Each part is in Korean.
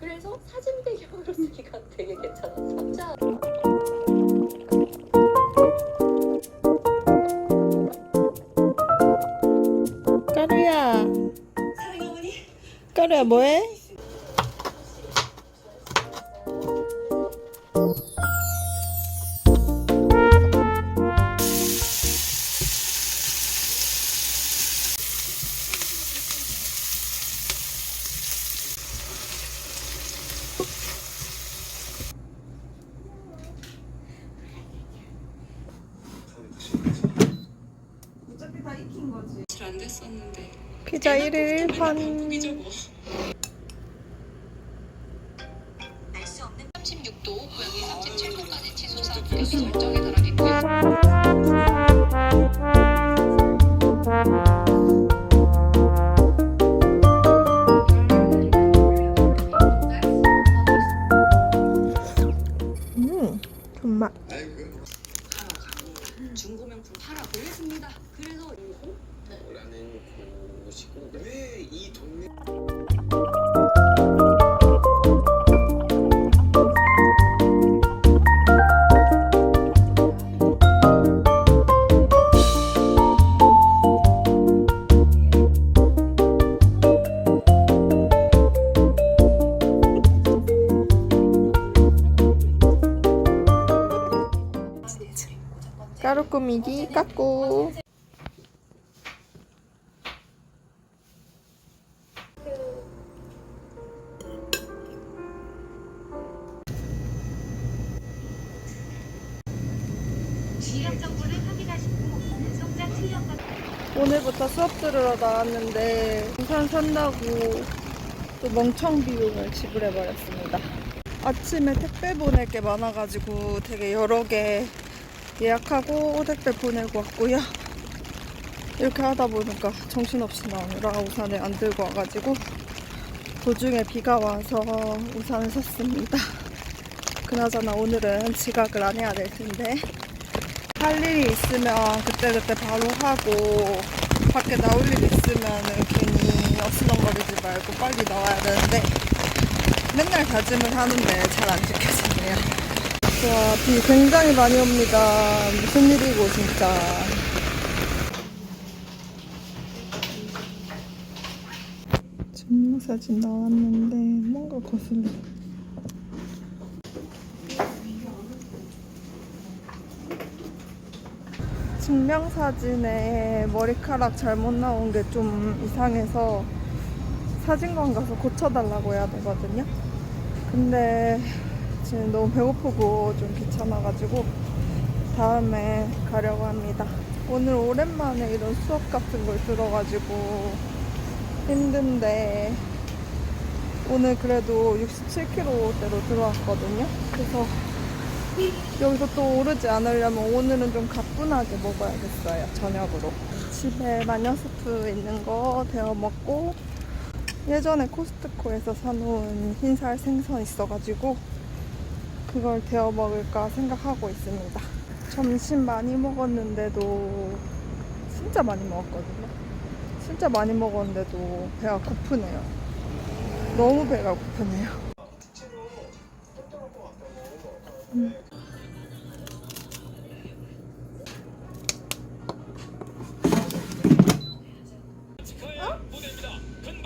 그래서 사진 배경으로 쓰기가 되게 괜찮았어요. 자, 까루야. 까루야 뭐해? 피자 1일 1판. 알수 없는 36도 고양이 37도까지 치솟아 설정에 달하 중고명품 팔아 보겠습니다. 그래서 라는 곳이고 왜이 동네 꾸미기 까꾸. 오늘부터 수업 들으러 나왔는데 우산 산다고 또 멍청 비용을 지불해버렸습니다. 아침에 택배 보낼 게 많아가지고 되게 여러 개 예약하고 택배 보내고 왔고요. 이렇게 하다 보니까 정신없이 나오느라 우산을 안 들고 와가지고 도중에 비가 와서 우산을 샀습니다. 그나저나 오늘은 지각을 안 해야 될 텐데 할 일이 있으면 그때그때 바로 하고 밖에 나올 일 있으면 괜히 어슬렁거리지 말고 빨리 나와야 되는데 맨날 다짐을 하는데 잘 안 지켜지네요. 와, 비 굉장히 많이 옵니다. 무슨 일이고, 진짜. 증명사진 나왔는데, 뭔가 거슬려. 증명사진에 머리카락 잘못 나온 게 좀 이상해서 사진관 가서 고쳐달라고 해야 되거든요. 근데 지금 너무 배고프고 좀 귀찮아가지고 다음에 가려고 합니다. 오늘 오랜만에 이런 수업 같은 걸 들어가지고 힘든데 오늘 그래도 67km대로 들어왔거든요. 그래서 여기서 또 오르지 않으려면 오늘은 좀 가뿐하게 먹어야겠어요. 저녁으로. 집에 마녀수프 있는 거 데워 먹고 예전에 코스트코에서 사놓은 흰살 생선 있어가지고 그걸 데워 먹을까 생각하고 있습니다. 점심 많이 먹었는데도 진짜 많이 먹었거든요. 진짜 많이 먹었는데도 배가 고프네요. 너무 배가 고프네요.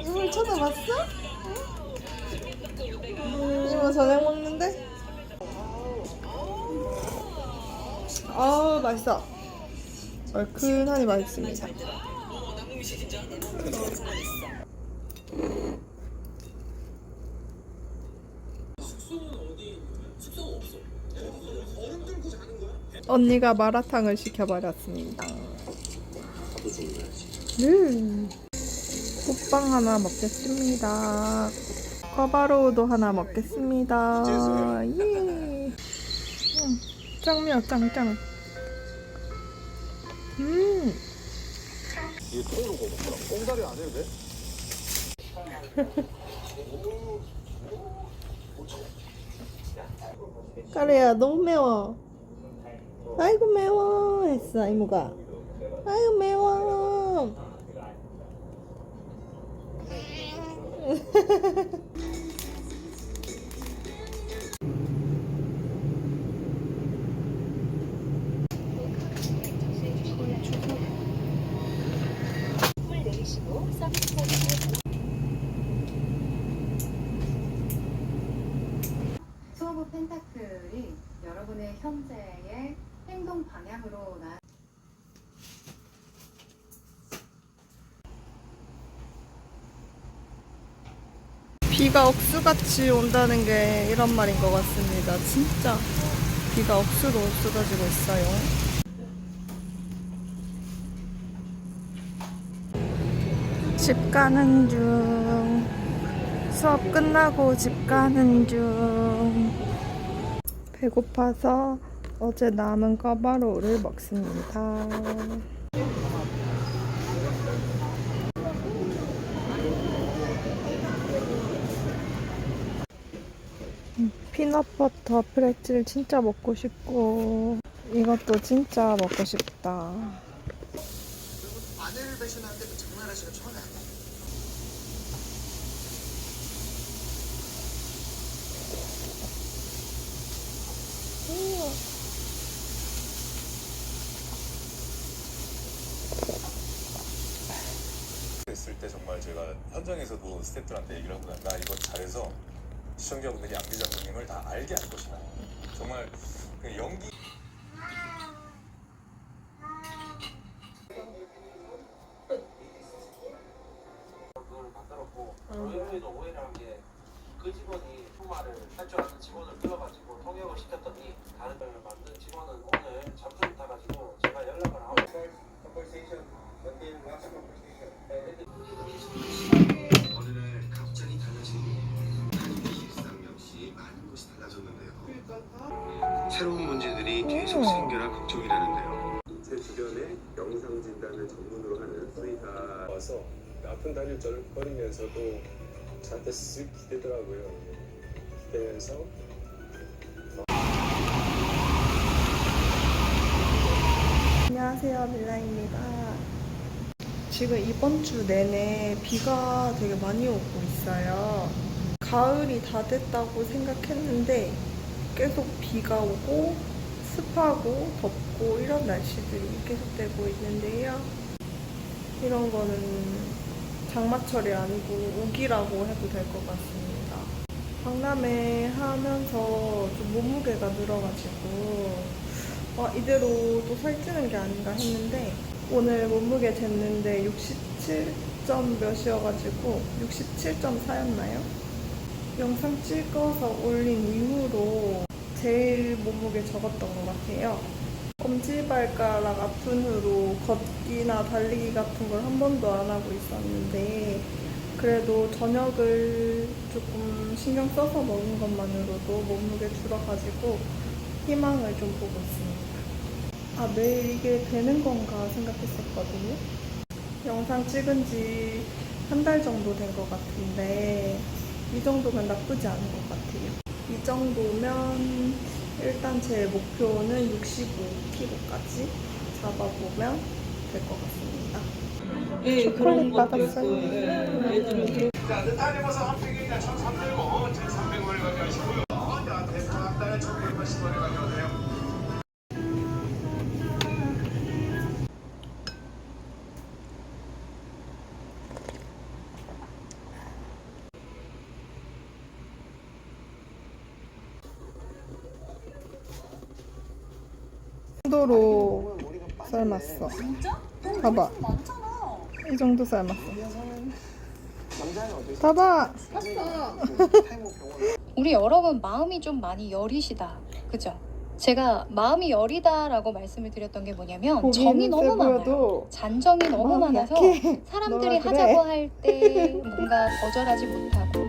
이걸 쳐다봤어? 이모 저녁 먹는데? 맛있어 얼큰하니 맛있습니다 언니가 마라탕을 시켜버렸습니다 음. 호빵 하나 먹겠습니다. 꿔바로우도 하나 먹겠습니다. 예. 음, 짱이야, 짱짱. 음. 이 통으로 구워먹더라 꽁다리 안 해도 돼? 까레야, 너무 매워. 아이고, 매워. 했어, 이모가. 아이고, 매워. 오브 펜타클이 여러분의 현재의 행동 방향으로 나 비가 억수같이 온다는 게 이런 말인 것 같습니다. 진짜 비가 억수로 쏟아지고 있어요. 집 가는 중. 수업 끝나고 집 가는 중. 배고파서 어제 남은 까바로우를 먹습니다. 피넛버터 프레첼 진짜 먹고 싶고 이것도 진짜 먹고 싶다. 마늘 배신하는데 그 장난하시는 아니에 했을 때 정말 제가 현장에서도 스태프들한테 얘기를 하고 나 이거 잘해서 시청자분들이 양지 감독님을 다 알게 할 것이다. 정말 그 연기 만들었고 의외로 오해를 한 게 그 직원이 통화를 할 줄 아는 직원을 끌어가 아픈 다리를 쩔거리면서도 저한테 쓱 기대더라고요. 기대면서 안녕하세요 밀라입니다. 지금 이번 주 내내 비가 되게 많이 오고 있어요. 가을이 다 됐다고 생각했는데 계속 비가 오고 습하고 덥고 이런 날씨들이 계속되고 있는데요. 이런 거는 장마철이 아니고 우기라고 해도 될 것 같습니다. 박람회 하면서 좀 몸무게가 늘어가지고 아, 이대로 또 살찌는 게 아닌가 했는데 오늘 몸무게 쟀는데 67점 몇이어가지고 67.4였나요? 영상 찍어서 올린 이후로 제일 몸무게 적었던 것 같아요. 엄지발가락 아픈 후로 걷기나 달리기 같은 걸 한 번도 안 하고 있었는데 그래도 저녁을 조금 신경 써서 먹은 것만으로도 몸무게 줄어가지고 희망을 좀 보고 있습니다. 아, 매일 이게 되는 건가 생각했었거든요. 영상 찍은 지 한 달 정도 된 것 같은데, 이 정도면 나쁘지 않은 것 같아요. 이 정도면 일단 제 목표는 65kg까지 잡아보면 될 것 같습니다. 초콜릿 받았어요. 자, 느타리버섯 한 팩에 1,300원, 1,300원을 가져가시고요. 정도로 삶았어. 진짜? 봐봐. 이 정도 삶았어. 봐봐. 우리 여러분 마음이 좀 많이 여리시다. 그죠? 제가 마음이 여리다라고 말씀을 드렸던 게 뭐냐면 정이 너무 많아요. 잔정이 너무 많아서 약해. 사람들이 그래. 하자고 할 때 뭔가 거절하지 못하고